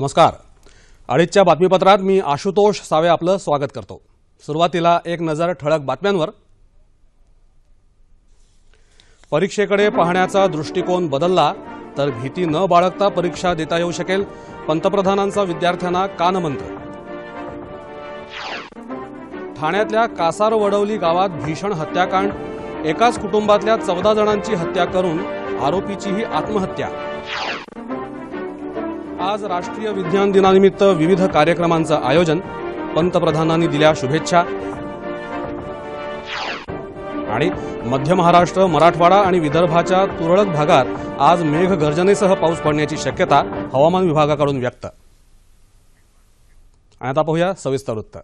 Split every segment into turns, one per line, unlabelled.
नमस्कार अडीचच्या बातमीपत्रात मी आशुतोष सावे आपलं स्वागत करतो सुरुवातीला एक नजर ठळक बातम्यांवर परीक्षेकडे पाहण्याचा दृष्टिकोन बदलला तर भीती न बाळगता परीक्षा देता येऊ शकेल पंतप्रधानांचा विद्यार्थ्यांना कानमंत्र ठाण्यातल्या कासार वडवली गावात भीषण हत्याकांड एकाच कुटुंबातल्या चौदा जणांची हत्या करून आरोपीचीही आत्महत्या आज राष्ट्रीय विज्ञान दिनानिमित्त विविध कार्यक्रमांचं आयोजन पंतप्रधानांनी दिल्या शुभेच्छा आणि मध्य महाराष्ट्र मराठवाडा आणि विदर्भाच्या तुरळक भागात आज मेघगर्जनेसह पाऊस पडण्याची शक्यता हवामान विभागाकडून व्यक्त आता पाहूया सविस्तर वृत्त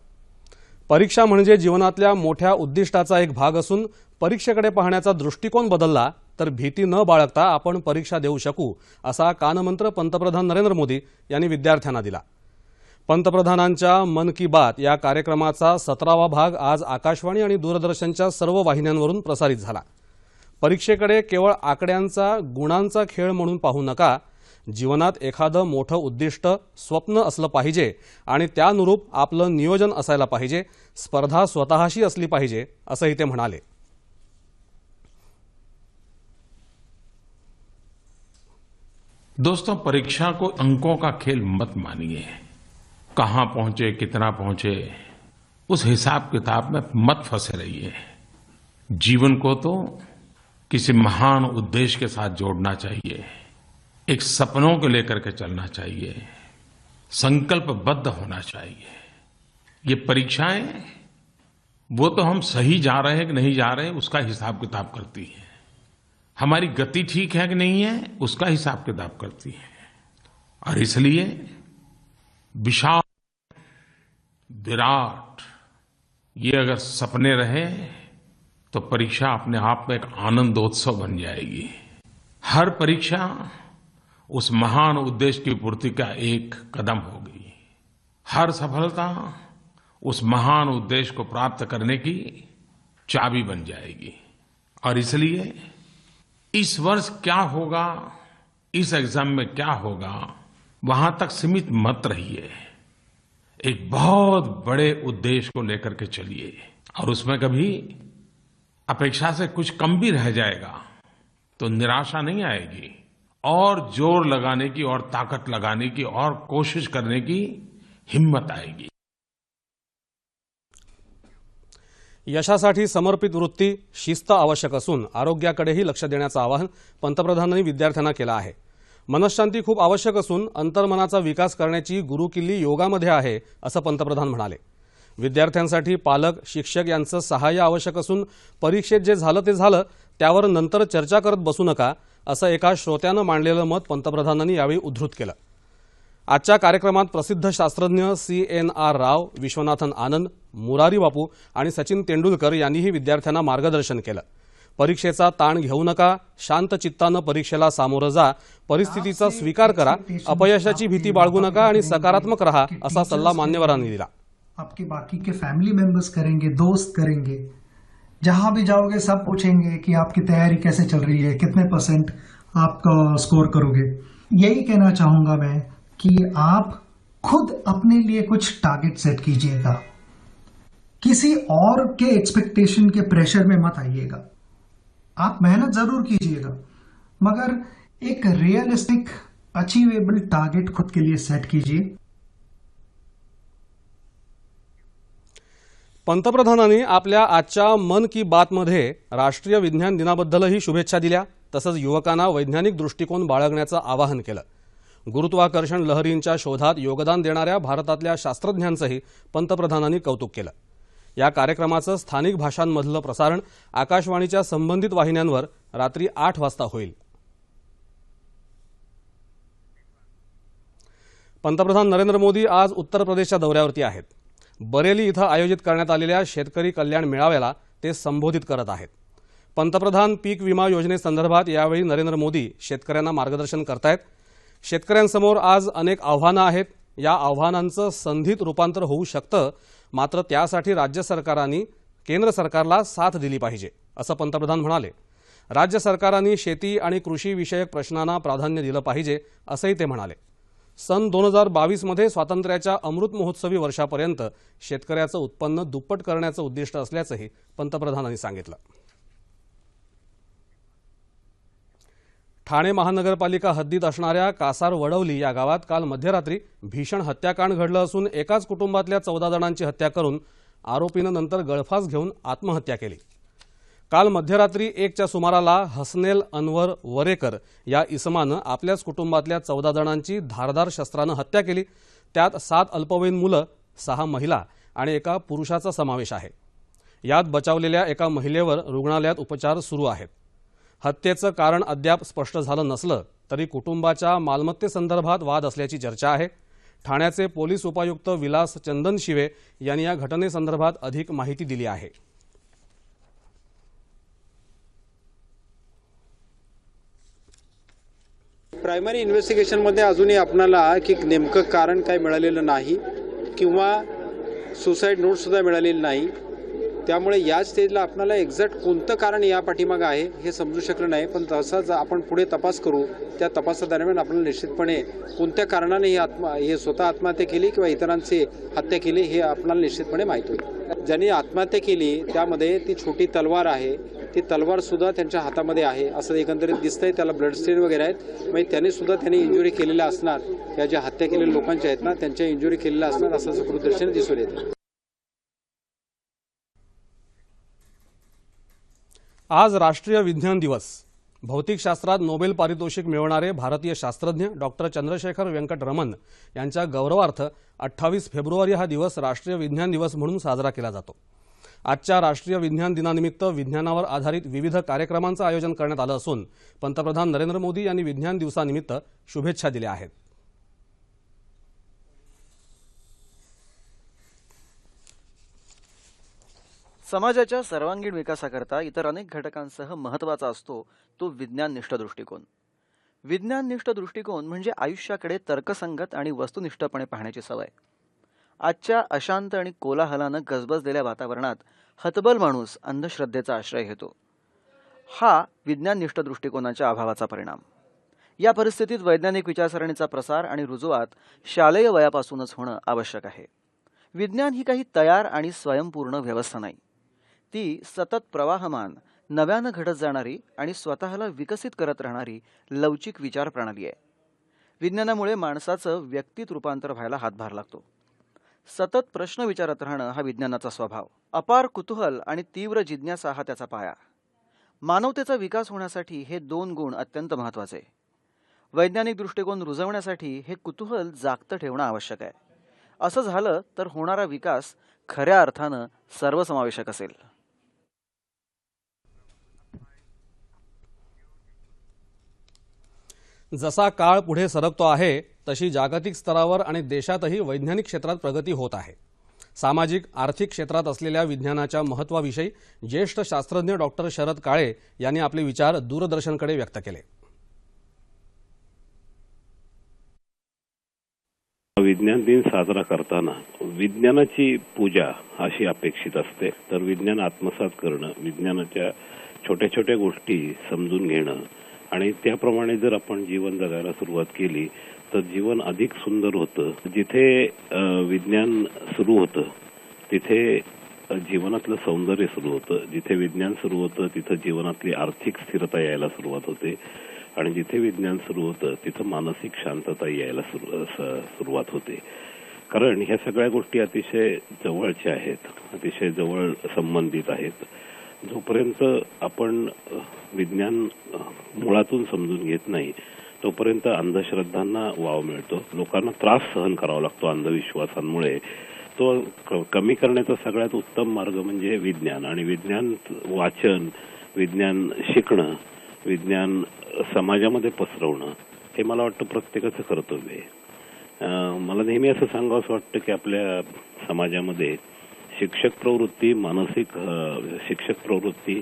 परीक्षा म्हणजे जीवनातल्या मोठ्या उद्दिष्टाचा एक भाग असून परीक्षेकडे पाहण्याचा दृष्टिकोन बदलला तर भीती न बाळगता आपण परीक्षा देऊ शकू असा कानमंत्र पंतप्रधान नरेंद्र मोदी यांनी विद्यार्थ्यांना दिला पंतप्रधानांच्या मन की बात या कार्यक्रमाचा सतरावा भाग आज आकाशवाणी आणि दूरदर्शनच्या सर्व वाहिन्यांवरून प्रसारित झाला परीक्षेकडे केवळ आकड्यांचा गुणांचा खेळ म्हणून पाहू नका जीवनात एखादं मोठं उद्दिष्ट स्वप्न असलं पाहिजे आणि त्यानुरूप आपलं नियोजन असायला पाहिजे स्पर्धा स्वतःशी असली पाहिजे असंही ते म्हणाले
दोस्तों परीक्षा को अंकों का खेल मत मानिए कहां पहुंचे कितना पहुंचे उस हिसाब किताब में मत फंसे रहिए जीवन को तो किसी महान उद्देश्य के साथ जोड़ना चाहिए एक सपनों को लेकर के चलना चाहिए संकल्पबद्ध होना चाहिए ये परीक्षाएं वो तो हम सही जा रहे हैं कि नहीं जा रहे हैं उसका हिसाब किताब करती है हमारी गति ठीक है कि नहीं है उसका हिसाब किताब करती है और इसलिए विशाल विराट ये अगर सपने रहे तो परीक्षा अपने आप में एक आनंदोत्सव बन जाएगी हर परीक्षा उस महान उद्देश्य की पूर्ति का एक कदम होगी हर सफलता उस महान उद्देश्य को प्राप्त करने की चाबी बन जाएगी और इसलिए इस वर्ष क्या होगा इस एग्जाम में क्या होगा वहां तक सीमित मत रहिए एक बहुत बड़े उद्देश्य को लेकर के चलिए और उसमें कभी अपेक्षा से कुछ कम भी रह जाएगा तो निराशा नहीं आएगी और जोर लगाने की और ताकत लगाने की और कोशिश करने की हिम्मत आएगी
यशासाठी समर्पित वृत्ती शिस्त आवश्यक असून आरोग्याकडेही लक्ष देण्याचं आवाहन पंतप्रधानांनी विद्यार्थ्यांना केलं आहे मनशांती खूप आवश्यक असून अंतर्मनाचा विकास करण्याची गुरुकिल्ली योगामध्ये आहे असं पंतप्रधान म्हणाले विद्यार्थ्यांसाठी पालक शिक्षक यांचं सहाय्य आवश्यक असून परीक्षेत जे झालं ते झालं त्यावर नंतर चर्चा करत बसू नका असं एका श्रोत्यानं मांडलेलं मत पंतप्रधानांनी यावेळी उद्धृत केलं आजच्या कार्यक्रमात प्रसिद्ध शास्त्रज्ञ C N R Rao Viswanathan Anand Murari Bapu आणि सचिन तेंडुलकर यांनीही विद्यार्थ्यांना मार्गदर्शन केलं परीक्षेचा ताण घेऊ नका शांत चित्तानं परीक्षेला सामोरं जा परिस्थितीचा स्वीकार करा अपयशाची भीती बाळगू नका आणि सकारात्मक राहा असा सल्ला मान्यवरांनी दिला
आपके बाकी के मेंबर्स करेंगे दोस्त करेंगे जहां भी जाओगे सब पूछेंगे की आपकी तयारी कैसे चल रही है कितने परसेंट आप स्कोर करोगे यही कहना चाहूंगा मैं कि आप खुद अपने लिए कुछ टारगेट सेट कीजिएगा किसी और के एक्सपेक्टेशन के प्रेशर में मत आइएगा आप मेहनत जरूर कीजिएगा मगर एक रियलिस्टिक अचीवेबल टारगेट खुद के लिए सेट कीजिए
पंतप्रधानांनी आपल्या आजच्या मन की बातमध्ये राष्ट्रीय विज्ञान दिनाबद्दलही शुभेच्छा दिल्या तसंच युवकांना वैज्ञानिक दृष्टिकोन बाळगण्याचं आवाहन केलं गुरुत्वाकर्षण लहरींच्या शोधात योगदान देणाऱ्या भारतातल्या शास्त्रज्ञांचंही पंतप्रधानांनी कौतुक केलं या कार्यक्रमाचं स्थानिक भाषांमधलं प्रसारण आकाशवाणीच्या संबंधित वाहिन्यांवर रात्री आठ वाजता होईल पंतप्रधान नरेंद्र मोदी आज उत्तर प्रदेशच्या दौऱ्यावरती आहेत बरेली इथं आयोजित करण्यात आलेल्या शेतकरी कल्याण मेळाव्याला ते संबोधित करत आहेत पंतप्रधान पीक विमा योजनेसंदर्भात यावेळी नरेंद्र मोदी शेतकऱ्यांना मार्गदर्शन करतायत शेतकऱ्यांसमोर आज अनेक आव्हानं आहेत या आव्हानांचं संधीत रूपांतर होऊ शकतं मात्र त्यासाठी राज्य सरकारांनी केंद्र सरकारला साथ दिली पाहिजे असं पंतप्रधान म्हणाले राज्य सरकारांनी शेती आणि कृषीविषयक प्रश्नांना प्राधान्य दिलं पाहिजे असंही ते म्हणाले सन दोन हजार बावीसमध्ये स्वातंत्र्याच्या अमृत महोत्सवी वर्षापर्यंत शेतकऱ्याचं उत्पन्न दुप्पट करण्याचं उद्दिष्ट असल्याचंही पंतप्रधानांनी सांगितलं ठाणे महानगरपालिका हद्दीत असणाऱ्या कासार वडवली या गावात काल मध्यरात्री भीषण हत्याकांड घडलं असून एकाच कुटुंबातल्या चौदा जणांची हत्या करून आरोपीनं नंतर गळफास घेऊन आत्महत्या केली काल मध्यरात्री एकच्या सुमाराला हसनेल अनवर वरेकर या इसमानं आपल्याच कुटुंबातल्या चौदा जणांची धारदार शस्त्रानं हत्या केली त्यात सात अल्पवयीन मुलं सहा महिला आणि एका पुरुषाचा समावेश आहे यात बचावलेल्या एका महिलेवर रुग्णालयात उपचार सुरू आहेत हत्येचं कारण अद्याप स्पष्ट झालं नसलं तरी कुटुंबाच्या मालमत्तेसंदर्भात वाद असल्याची चर्चा आहे ठाण्याचे पोलीस उपायुक्त विलास चंदन शिवे यांनी या घटनेसंदर्भात अधिक माहिती दिली आहे
प्रायमरी इन्व्हेस्टिगेशनमध्ये अजूनही आपणाला की नेमकं कारण काय मिळालेलं नाही किंवा सुसाईड सुद्धा मिळालेली नाही त्यामुळे या स्टेजला आपल्याला एक्झॅक्ट कोणतं कारण या पाठीमागं आहे हे समजू शकलं नाही पण तसाच आपण पुढे तपास करू त्या तपासादरम्यान आपल्याला निश्चितपणे कोणत्या कारणाने ही आत्मा हे स्वतः आत्महत्या केली किंवा इतरांची हत्या केली हे आपल्याला निश्चितपणे माहीत होईल ज्यांनी आत्महत्या केली त्यामध्ये ती छोटी तलवार आहे ती तलवारसुद्धा त्यांच्या हातामध्ये आहे असं एकंदरीत दिसतंय त्याला ब्लड स्टेन वगैरे आहेत म्हणजे सुद्धा त्यांनी इंजुरी केलेल्या असणार या ज्या हत्या केलेल्या लोकांच्या आहेत ना त्यांच्या इंजुरी केलेल्या असणार असं दर्शन दिसून येतं
आज राष्ट्रीय विज्ञान दिवस भौतिकशास्त्रात नोबेल पारितोषिक मिळवणारे भारतीय शास्त्रज्ञ डॉक्टर चंद्रशेखर व्यंकट रमन यांच्या गौरवार्थ अठ्ठावीस फेब्रुवारी हा दिवस राष्ट्रीय विज्ञान दिवस म्हणून साजरा केला जातो आजच्या राष्ट्रीय विज्ञान दिनानिमित्त विज्ञानावर आधारित विविध कार्यक्रमांचं आयोजन करण्यात आलं असून पंतप्रधान नरेंद्र मोदी यांनी विज्ञान दिवसानिमित्त शुभेच्छा दिल्या आहेत
समाजाच्या सर्वांगीण विकासाकरता इतर अनेक घटकांसह महत्वाचा असतो तो विज्ञाननिष्ठ दृष्टिकोन विज्ञाननिष्ठ दृष्टिकोन म्हणजे आयुष्याकडे तर्कसंगत आणि वस्तुनिष्ठपणे पाहण्याची सवय आजच्या अशांत आणि कोलाहलानं गजबजलेल्या वातावरणात हतबल माणूस अंधश्रद्धेचा आश्रय घेतो हा विज्ञाननिष्ठ दृष्टिकोनाच्या अभावाचा परिणाम या परिस्थितीत वैज्ञानिक विचारसरणीचा प्रसार आणि रुजुवात शालेय वयापासूनच होणं आवश्यक आहे विज्ञान ही काही तयार आणि स्वयंपूर्ण व्यवस्था नाही ती सतत प्रवाहमान नव्यानं घडत जाणारी आणि स्वतःला विकसित करत राहणारी लवचिक विचार प्रणाली आहे विज्ञानामुळे माणसाचं व्यक्तीत रूपांतर व्हायला हातभार लागतो सतत प्रश्न विचारत राहणं हा विज्ञानाचा स्वभाव अपार कुतूहल आणि तीव्र जिज्ञासा हा त्याचा पाया मानवतेचा विकास होण्यासाठी हे दोन गुण अत्यंत महत्त्वाचे वैज्ञानिक दृष्टिकोन रुजवण्यासाठी हे कुतूहल जागतं ठेवणं आवश्यक आहे असं झालं तर होणारा विकास खऱ्या अर्थानं सर्वसमावेशक असेल
जसा काळ पुढे सरकतो आहे तशी जागतिक स्तरावर आणि देशातही वैज्ञानिक क्षेत्रात प्रगती होत आहे सामाजिक आर्थिक क्षेत्रात असलेल्या विज्ञानाच्या महत्वाविषयी ज्येष्ठ शास्त्रज्ञ डॉक्टर शरद काळे यांनी आपले विचार दूरदर्शनकडे व्यक्त केले
विज्ञान दिन साजरा करताना विज्ञानाची पूजा अशी अपेक्षित असते तर विज्ञान आत्मसात करणं विज्ञानाच्या छोट्या छोट्या गोष्टी समजून घेणं आणि त्याप्रमाणे जर आपण जीवन जगायला सुरुवात केली तर जीवन अधिक सुंदर होतं जिथे विज्ञान सुरू होतं तिथे जीवनातलं सौंदर्य सुरू होतं जिथे विज्ञान सुरू होतं तिथे जीवनातली आर्थिक स्थिरता यायला सुरुवात होते आणि जिथे विज्ञान सुरू होतं तिथं मानसिक शांतता यायला सुरुवात होते कारण ह्या सगळ्या गोष्टी अतिशय जवळच्या आहेत अतिशय जवळ संबंधित आहेत जोपर्यंत आपण विज्ञान मुळातून समजून घेत नाही तोपर्यंत अंधश्रद्धांना वाव मिळतो लोकांना त्रास सहन करावा लागतो अंधविश्वासांमुळे तो कमी करण्याचा सगळ्यात उत्तम मार्ग म्हणजे विज्ञान आणि विज्ञान वाचन विज्ञान शिकणं विज्ञान समाजामध्ये पसरवणं हे मला वाटतं प्रत्येकाचं कर्तव्य आहे मला नेहमी असं सांगावं असं वाटतं की आपल्या समाजामध्ये शिक्षक प्रवृत्ती मानसिक शिक्षक प्रवृत्ती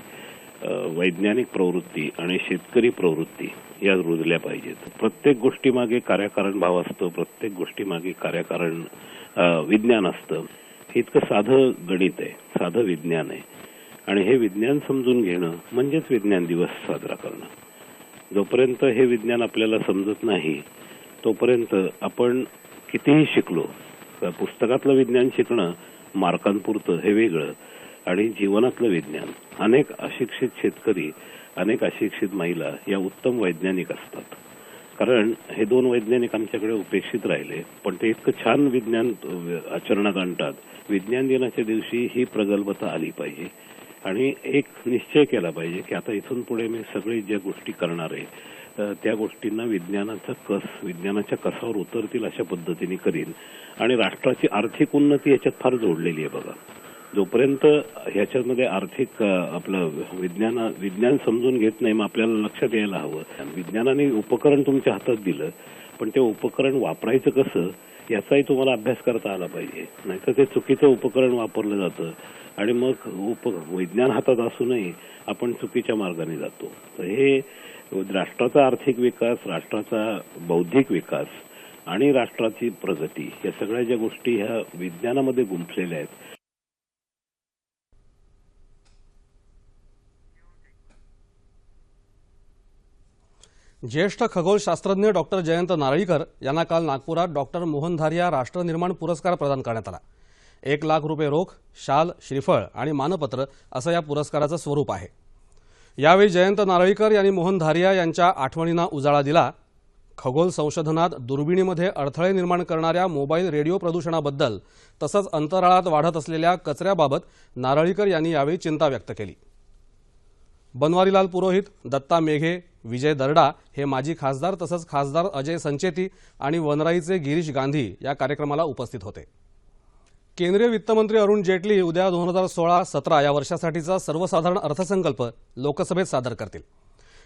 वैज्ञानिक प्रवृत्ती आणि शेतकरी प्रवृत्ती या रुजल्या पाहिजेत प्रत्येक गोष्टीमागे कार्यकारण भाव असतो प्रत्येक गोष्टीमागे कार्यकारण विज्ञान असतं हे इतकं साधं गणित आहे साधं विज्ञान आहे आणि हे विज्ञान समजून घेणं म्हणजेच विज्ञान दिवस साजरा करणं जोपर्यंत हे विज्ञान आपल्याला समजत नाही तोपर्यंत आपण कितीही शिकलो पुस्तकातलं विज्ञान शिकणं मार्कांपुरतं हे वेगळं आणि जीवनातलं विज्ञान अनेक अशिक्षित शेतकरी अनेक अशिक्षित महिला या उत्तम वैज्ञानिक असतात कारण हे दोन वैज्ञानिक आमच्याकडे उपेक्षित राहिले पण ते इतकं छान विज्ञान आचरणात आणतात विज्ञान दिनाच्या दिवशी ही प्रगल्भता आली पाहिजे आणि एक निश्चय केला पाहिजे की आता इथून पुढे मी सगळी ज्या गोष्टी करणार आहे त्या गोष्टींना विज्ञानाचा कस विज्ञानाच्या कसावर उतरतील अशा पद्धतीने करीन आणि राष्ट्राची आर्थिक उन्नती याच्यात फार जोडलेली आहे बघा जोपर्यंत ह्याच्यामध्ये आर्थिक आपलं विज्ञान विज्ञान समजून घेत नाही मग आपल्याला लक्षात यायला हवं विज्ञानाने उपकरण तुमच्या हातात दिलं पण ते उपकरण वापरायचं कसं याचाही तुम्हाला अभ्यास करता आला पाहिजे नाहीतर ते चुकीचं उपकरण वापरलं जातं आणि मग उप विज्ञान हातात असूनही आपण चुकीच्या मार्गाने जातो तर हे राष्ट्राचा आर्थिक विकास राष्ट्राचा बौद्धिक विकास आणि राष्ट्राची प्रगती या सगळ्या ज्या गोष्टी ह्या विज्ञानामध्ये गुंफलेल्या आहेत
ज्येष्ठ खगोलशास्त्रज्ञ डॉक्टर जयंत नारळीकर यांना काल नागपुरात डॉक्टर मोहनधारिया राष्ट्रनिर्माण पुरस्कार प्रदान करण्यात आला एक लाख रुपये रोख शाल श्रीफळ आणि मानपत्र असं या पुरस्काराचं स्वरूप आहे यावेळी जयंत नारळीकर यांनी मोहनधारिया यांच्या आठवणींना उजाळा दिला खगोल संशोधनात दुर्बिणीमध्ये अडथळे निर्माण करणाऱ्या मोबाईल रेडिओ प्रदूषणाबद्दल तसंच अंतराळात वाढत असलेल्या कचऱ्याबाबत नारळीकर यांनी यावेळी चिंता व्यक्त केली बनवारीलाल पुरोहित दत्ता मेघे विजय दरडा हे माजी खासदार तसंच खासदार अजय संचेती आणि वनराईचे गिरीश गांधी या कार्यक्रमाला उपस्थित होते केंद्रीय वित्तमंत्री अरुण जेटली उद्या दोन हजार सोळा सतरा या वर्षासाठीचा सर्वसाधारण अर्थसंकल्प लोकसभेत सादर करतील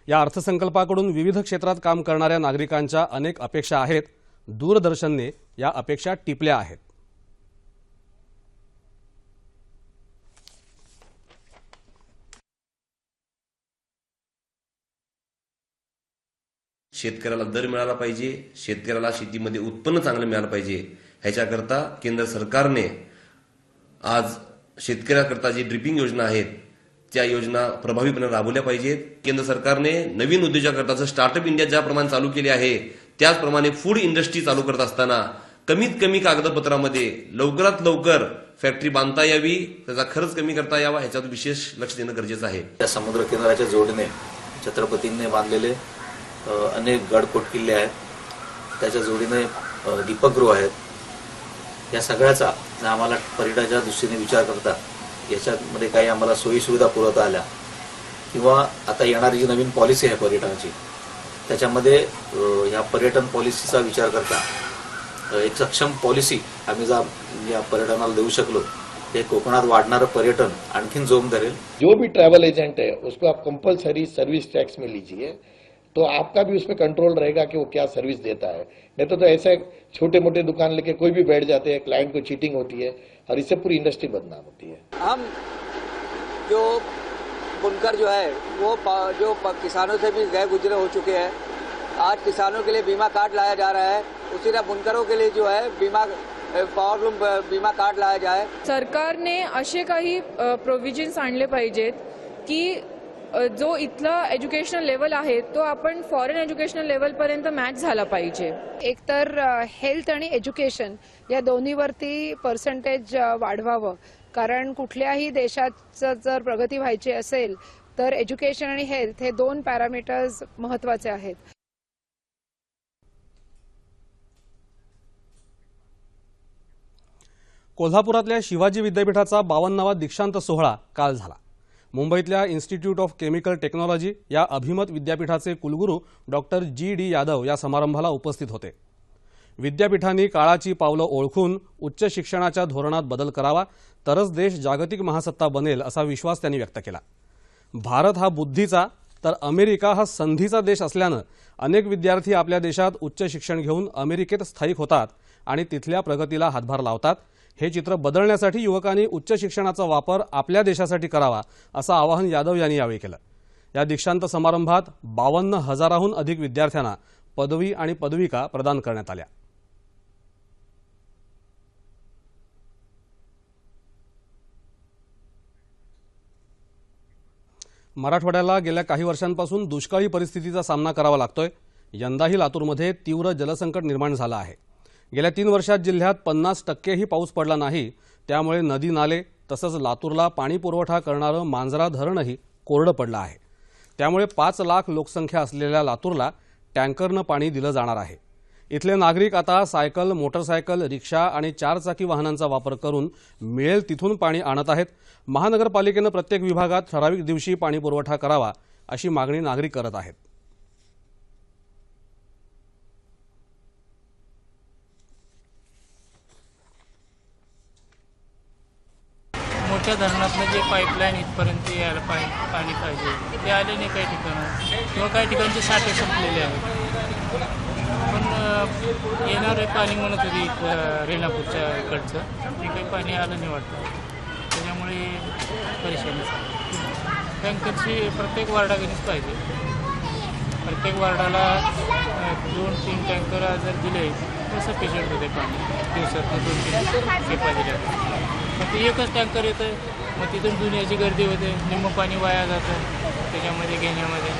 या अर्थसंकल्पाकडून विविध क्षेत्रात काम करणाऱ्या नागरिकांच्या अनेक अपेक्षा आहेत दूरदर्शनने या अपेक्षा टिपल्या आहेत
शेतकऱ्याला दर मिळाला पाहिजे शेतकऱ्याला शेतीमध्ये उत्पन्न चांगलं मिळालं पाहिजे ह्याच्याकरता केंद्र सरकारने आज शेतकऱ्याकरता जी ड्रिपिंग योजना आहेत त्या योजना प्रभावीपणे राबवल्या पाहिजेत केंद्र सरकारने नवीन उद्योजकाकरताचं स्टार्टअप इंडिया ज्याप्रमाणे चालू केली आहे त्याचप्रमाणे फूड इंडस्ट्री चालू करत असताना कमीत कमी कागदपत्रामध्ये लवकरात लवकर फॅक्टरी बांधता यावी त्याचा खर्च कमी करता यावा ह्याच्यात विशेष लक्ष देणं गरजेचं आहे
त्या समुद्र किनाऱ्याच्या जोडीने छत्रपतींनी बांधलेले अनेक गडकोट किल्ले आहेत त्याच्या जोडीने दीपगृह आहेत या सगळ्याचा आम्हाला पर्यटनाच्या दृष्टीने विचार करता याच्यामध्ये काही आम्हाला सोयीसुविधा पुरवता आल्या किंवा आता येणारी जी नवीन पॉलिसी आहे पर्यटनाची त्याच्यामध्ये या पर्यटन पॉलिसीचा विचार करता एक सक्षम पॉलिसी आम्ही जा या पर्यटनाला देऊ शकलो ते कोकणात वाढणारं पर्यटन आणखीन जोम धरेल
जो भी ट्रॅव्हल एजंट आहे उसको आप कंपल्सरी सर्व्हिस टॅक्स में लीजिए तो आपका भी उसमें कंट्रोल रहेगा कि वो क्या सर्विस देता है नहीं तो, तो ऐसे छोटे मोटे दुकान लेके कोई भी बैठ जाते हैं क्लाइंट को चीटिंग होती है और इससे पूरी इंडस्ट्री बदनाम होती है
हम जो बुनकर जो है वो जो किसानों से भी गए गुजरे हो चुके हैं आज किसानों के लिए बीमा कार्ड लाया जा रहा है उसी तरह बुनकरों के लिए जो है बीमा पावर लूम बीमा कार्ड लाया जाए
सरकारने असे काही प्रोव्हिजन्स आणले पाहिजेत की जो इथलं एज्युकेशनल लेवल आहे तो आपण फॉरेन एज्युकेशनल लेवलपर्यंत मॅच झाला पाहिजे एकतर हेल्थ आणि एज्युकेशन या दोन्हीवरती पर्सेंटेज वाढवावं कारण कुठल्याही देशाचं जर प्रगती व्हायची असेल तर एज्युकेशन आणि हेल्थ हे दोन पॅरामीटर्स महत्वाचे आहेत
कोल्हापुरातल्या शिवाजी विद्यापीठाचा बावन्नावा दीक्षांत सोहळा काल झाला मुंबईतल्या इन्स्टिट्यूट ऑफ केमिकल टेक्नॉलॉजी या अभिमत विद्यापीठाचे कुलगुरू डॉक्टर जी डी यादव या समारंभाला उपस्थित होते विद्यापीठांनी काळाची पावलं ओळखून उच्च शिक्षणाच्या धोरणात बदल करावा तरच देश जागतिक महासत्ता बनेल असा विश्वास त्यांनी व्यक्त केला भारत हा बुद्धीचा तर अमेरिका हा संधीचा देश असल्यानं अनेक विद्यार्थी आपल्या देशात उच्च शिक्षण घेऊन अमेरिकेत स्थायिक होतात आणि तिथल्या प्रगतीला हातभार लावतात हे चित्र बदलण्यासाठी युवकांनी उच्च शिक्षणाचा वापर आपल्या देशासाठी करावा असं आवाहन यादव यांनी यावेळी केलं या दीक्षांत समारंभात बावन्न हजाराहून अधिक विद्यार्थ्यांना पदवी आणि पदविका प्रदान करण्यात आल्या मराठवाड्याला गेल्या काही वर्षांपासून दुष्काळी परिस्थितीचा सामना करावा लागतोय यंदाही लातूरमध्ये तीव्र जलसंकट निर्माण झालं आहे गेल्या तीन वर्षात जिल्ह्यात पन्नास टक्केही पाऊस पडला नाही त्यामुळे नदी नाले तसंच लातूरला पाणी पुरवठा करणारं मांजरा धरणही कोरडं पडलं आहे त्यामुळे पाच लाख लोकसंख्या असलेल्या लातूरला टँकरनं पाणी दिलं जाणार आहे इथले नागरिक आता सायकल मोटरसायकल रिक्षा आणि चारचाकी वाहनांचा वापर करून मिळेल तिथून पाणी आणत आहेत महानगरपालिकेनं प्रत्येक विभागात ठराविक दिवशी पाणी पुरवठा करावा अशी मागणी नागरिक करत आहेत
आमच्या धरणातनं जे पाईपलाईन इथपर्यंत यायला पाहिजे पाणी पाहिजे ते आले नाही काही ठिकाणं किंवा काही ठिकाणचे साठे संपलेले आहेत पण येणार आहे पाणी म्हणत होती रेणापूरच्या इकडचं ते काही पाणी आलं नाही वाटतं त्याच्यामुळे परेशानी टँकरची प्रत्येक वार्डाकडेच पाहिजे प्रत्येक वार्डाला दोन तीन टँकर जर दिले तर सफिशियंट होते पाणी दिवसात दोन तीन हे पाहिजे मग ते एकच टँकर येतं मग तिथून दुनियाची गर्दी होते निम्म पाणी वाया जातं त्याच्यामध्ये घेण्यामध्ये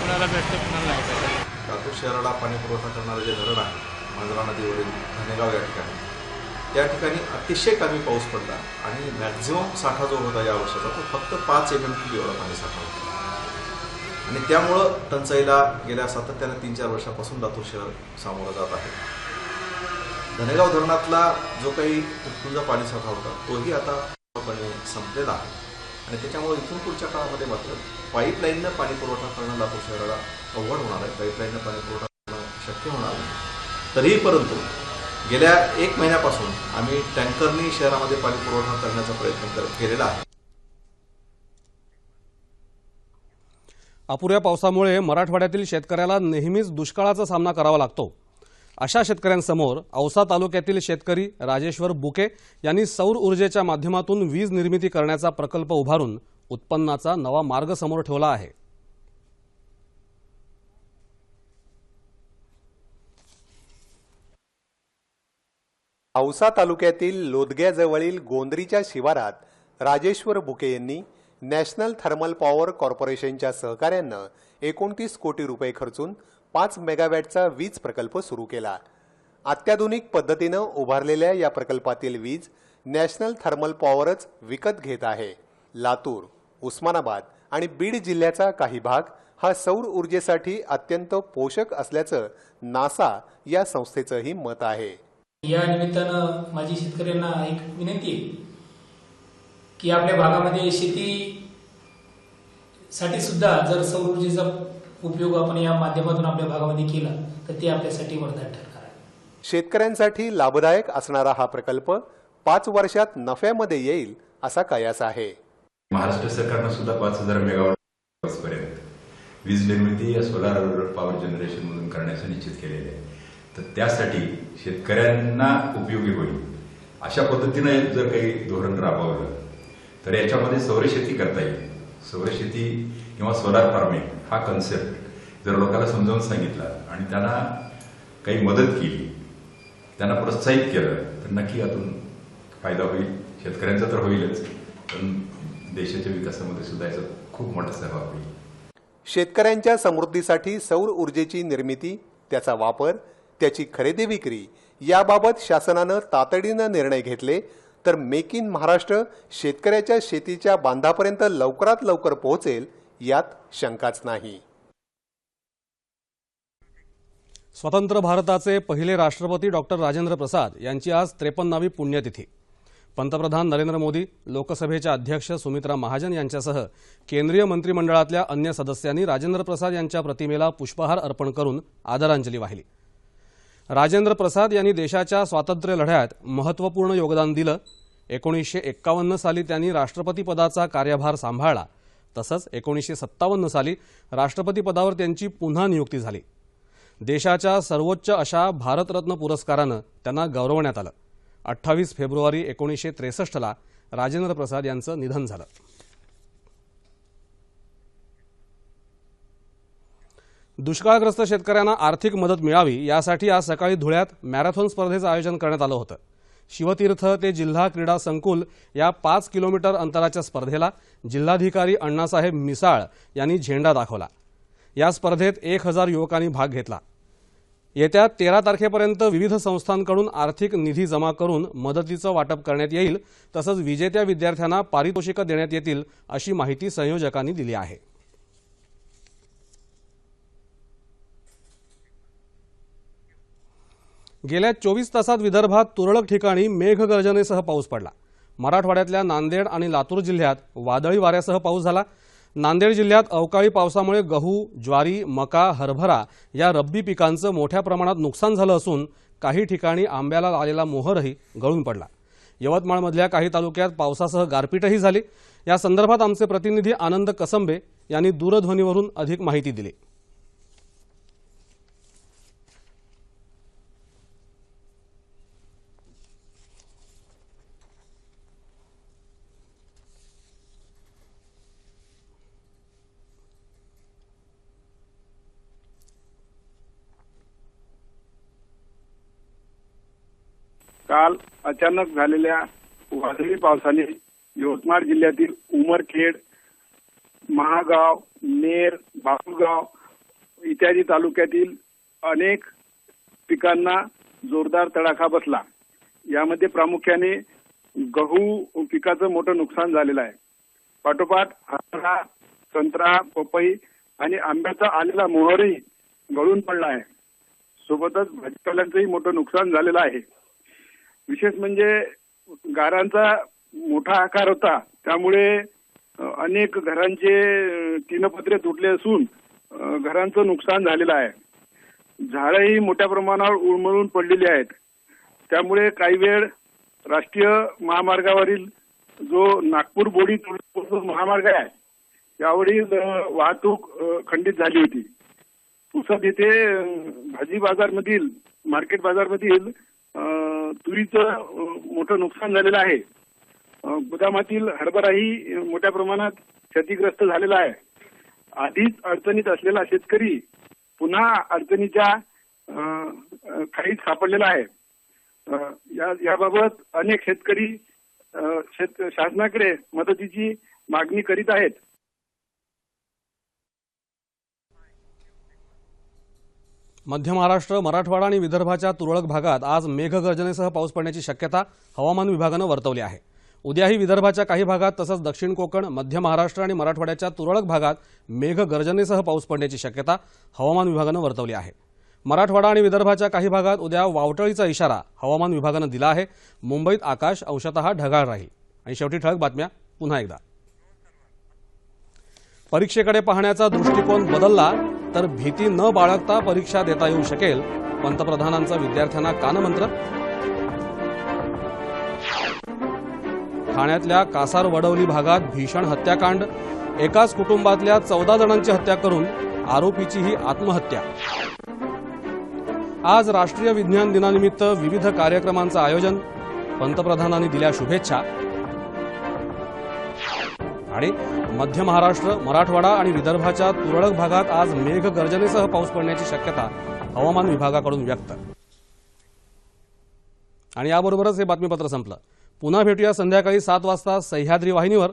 कुणाला भेटतं कुणाला नाही
लातूर शहराला पाणी पुरवठा करणारं जे धरण आहे मांजरा नदीवरील धनेगाव या ठिकाणी त्या ठिकाणी अतिशय कमी पाऊस पडला आणि मॅक्झिमम साठा जो होता या वर्षाचा तो फक्त पाच एम एम किलो एवढा पाणी साठा होता आणि त्यामुळं टंचाईला गेल्या सातत्यानं तीन चार वर्षापासून लातूर शहर सामोरं जात आहे धनेगाव धरणातला जो काही तुटपुंजा पाणीसाठा होता तोही आता संपलेला आहे आणि त्याच्यामुळे इथून पुढच्या काळामध्ये मात्र पाईपलाईननं पाणी पुरवठा करणं लातूर शहराला अवघड होणार आहे पाईपलाईननं पाणी पुरवठा करणं शक्य होणार नाही तरीही परंतु गेल्या एक महिन्यापासून आम्ही टँकरनी शहरामध्ये पाणी पुरवठा करण्याचा प्रयत्न केलेला आहे
अपुऱ्या पावसामुळे मराठवाड्यातील शेतकऱ्याला नेहमीच दुष्काळाचा सामना करावा लागतो अशा शेतकऱ्यांसमोर औसा तालुक्यातील शेतकरी राजेश्वर बुके यांनी सौर ऊर्जेच्या माध्यमातून वीज निर्मिती करण्याचा प्रकल्प उभारून उत्पन्नाचा नवा मार्ग समोर ठेवला आहे औसा तालुक्यातील लोदग्याजवळील गोंदरीच्या शिवारात राजेश्वर बुके यांनी नॅशनल थर्मल पॉवर कॉर्पोरेशनच्या सहकार्यानं एकोणतीस कोटी रुपये खर्चून पाच मेगावॅटचा वीज प्रकल्प सुरू केला अत्याधुनिक पद्धतीनं उभारलेल्या या प्रकल्पातील वीज नॅशनल थर्मल पॉवरच विकत घेत आहे लातूर उस्मानाबाद आणि बीड जिल्ह्याचा काही भाग हा सौर ऊर्जेसाठी अत्यंत पोषक असल्याचं नासा या संस्थेचंही मत आहे
या निमित्तानं माझी शेतकऱ्यांना एक विनंती की आपल्या भागामध्ये शेती साठी सुद्धा जर सौर ऊर्जेचा उपयोग आपण या माध्यमातून आपल्या भागामध्ये केला तर ते आपल्यासाठी वरदान ठरणार आहे
शेतकऱ्यांसाठी लाभदायक असणारा हा प्रकल्प पाच वर्षात नफ्यामध्ये येईल असा कयास आहे
महाराष्ट्र सरकारनं सुद्धा पाच हजार मेगावॉट वीज निर्मिती या सोलार पॉवर जनरेशन मधून करण्याचं निश्चित केलेलं आहे तर त्यासाठी शेतकऱ्यांना उपयोगी होईल अशा पद्धतीनं जर काही धोरण राबवलं तर याच्यामध्ये सौर शेती करता येईल सवय किंवा सोलार फार्मिंग हा कन्सेप्ट जर लोकांना समजावून सांगितला आणि त्यांना काही मदत केली त्यांना प्रोत्साहित केलं तर नक्की यातून फायदा होईल शेतकऱ्यांचा तर होईलच पण देशाच्या विकासामध्ये सुद्धा याचा खूप मोठा सहभाग होईल
शेतकऱ्यांच्या समृद्धीसाठी सौर ऊर्जेची निर्मिती त्याचा वापर त्याची खरेदी विक्री याबाबत शासनानं तातडीनं निर्णय घेतले तर मेक इन महाराष्ट्र शेतकऱ्याच्या शेतीच्या बांधापर्यंत लवकरात लवकर पोहोचेल यात शंकाच नाही स्वतंत्र भारताचे पहिले राष्ट्रपती डॉक्टर राजेंद्र प्रसाद यांची आज त्रेपन्नावी पुण्यतिथी पंतप्रधान नरेंद्र मोदी लोकसभेच्या अध्यक्ष सुमित्रा महाजन यांच्यासह केंद्रीय मंत्रिमंडळातल्या अन्य सदस्यांनी राजेंद्र प्रसाद यांच्या प्रतिमेला पुष्पहार अर्पण करून आदरांजली वाहिली राजेंद्र प्रसाद यांनी देशाच्या स्वातंत्र्य लढ्यात महत्त्वपूर्ण योगदान दिलं एकोणीसशे एक्कावन्न साली त्यांनी राष्ट्रपतीपदाचा कार्यभार सांभाळला तसंच एकोणीसशे सत्तावन्न साली राष्ट्रपतीपदावर त्यांची पुन्हा नियुक्ती झाली देशाच्या सर्वोच्च अशा भारतरत्न पुरस्कारानं त्यांना गौरवण्यात आलं अठ्ठावीस फेब्रुवारी एकोणीसशे त्रेसष्टला राजेंद्र प्रसाद यांचं निधन झालं दुष्काळग्रस्त शेतकऱ्यांना आर्थिक मदत मिळावी यासाठी आज सकाळी धुळ्यात मॅरेथॉन स्पर्धेचं आयोजन करण्यात आलं होतं शिवतीर्थ ते जिल्हा क्रीडा संकुल या पाच किलोमीटर अंतराच्या स्पर्धेला जिल्हाधिकारी अण्णासाहेब मिसाळ यांनी झेंडा दाखवला या स्पर्धेत एक हजार युवकांनी भाग घेतला येत्या तेरा तारखेपर्यंत विविध संस्थांकडून आर्थिक निधी जमा करून मदतीचं वाटप करण्यात येईल तसंच विजेत्या विद्यार्थ्यांना पारितोषिकं देण्यात येतील अशी माहिती संयोजकांनी दिली आहे गेल्या चोवीस तासात विदर्भात तुरळक ठिकाणी मेघगर्जनेसह पाऊस पडला मराठवाड्यातल्या नांदेड आणि लातूर जिल्ह्यात वादळी वाऱ्यासह पाऊस झाला नांदेड जिल्ह्यात अवकाळी पावसामुळे गहू ज्वारी मका हरभरा या रब्बी पिकांचं मोठ्या प्रमाणात नुकसान झालं असून काही ठिकाणी आंब्याला आलेला मोहरही गळून पडला यवतमाळमधल्या काही तालुक्यात पावसासह गारपीटही झाली या संदर्भात आमचे प्रतिनिधी आनंद कसंबे यांनी दूरध्वनीवरून अधिक माहिती दिली
अचानक झालेल्या वादळी पावसाने यवतमाळ जिल्ह्यातील उमरखेड महागाव नेर बापूगाव इत्यादी तालुक्यातील अनेक पिकांना जोरदार तडाखा बसला यामध्ये प्रामुख्याने गहू पिकाचं मोठं नुकसान झालेलं आहे पाठोपाठ हरभरा संत्रा पपई आणि आंब्याचा आलेला मोहरही गळून पडला आहे सोबतच भाजीपाल्यांचंही मोठं नुकसान झालेलं आहे विशेष म्हणजे गारांचा मोठा आकार होता त्यामुळे अनेक घरांचे तीनपत्रे तुटले असून घरांचं नुकसान झालेलं आहे झाडंही मोठ्या प्रमाणावर उळमळून पडलेली आहेत त्यामुळे काही वेळ राष्ट्रीय महामार्गावरील जो नागपूर बोडी महामार्ग आहे त्यावेळी वाहतूक खंडित झाली होती पुसद इथे भाजी बाजारमधील मार्केट बाजारमधील तुरीचं मोठं नुकसान झालेलं आहे गोदामातील हरभराही मोठ्या प्रमाणात क्षतिग्रस्त झालेला आहे आधीच अडचणीत असलेला शेतकरी पुन्हा अडचणीच्या खाईत सापडलेला आहे याबाबत अनेक शेतकरी शेत शासनाकडे मदतीची मागणी करीत आहेत मध्य महाराष्ट्र मराठवाडा आणि विदर्भाच्या तुरळक भागात आज मेघगर्जनेसह पाऊस पडण्याची शक्यता हवामान विभागानं वर्तवली आहे उद्याही विदर्भाच्या काही भागात तसंच दक्षिण कोकण मध्य महाराष्ट्र आणि मराठवाड्याच्या तुरळक भागात मेघगर्जनेसह पाऊस पडण्याची शक्यता हवामान विभागानं वर्तवली आहे मराठवाडा आणि विदर्भाच्या काही भागात उद्या वावटळीचा इशारा हवामान विभागानं दिला आहे मुंबईत आकाश अंशतः ढगाळ राहील आणि शेवटी ठळक बातम्या पुन्हा एकदा परीक्षेकडे पाहण्याचा दृष्टिकोन बदलला तर भीती न बाळगता परीक्षा देता येऊ शकेल पंतप्रधानांचं विद्यार्थ्यांना कानमंत्र ठाण्यातल्या कासार वडवली भागात भीषण हत्याकांड एकाच कुटुंबातल्या चौदा जणांची हत्या करून आरोपीची ही आत्महत्या आज राष्ट्रीय विज्ञान दिनानिमित्त विविध कार्यक्रमांचं आयोजन पंतप्रधानांनी दिल्या शुभेच्छा मध्य महाराष्ट्र मराठवाडा आणि विदर्भाच्या तुरळक भागात आज मेघगर्जनेसह पाऊस पडण्याची शक्यता हवामान विभागाकडून व्यक्त आणि याबरोबरच हे बातमीपत्र संपलं पुन्हा भेटूया संध्याकाळी सात वाजता सह्याद्री वाहिनीवर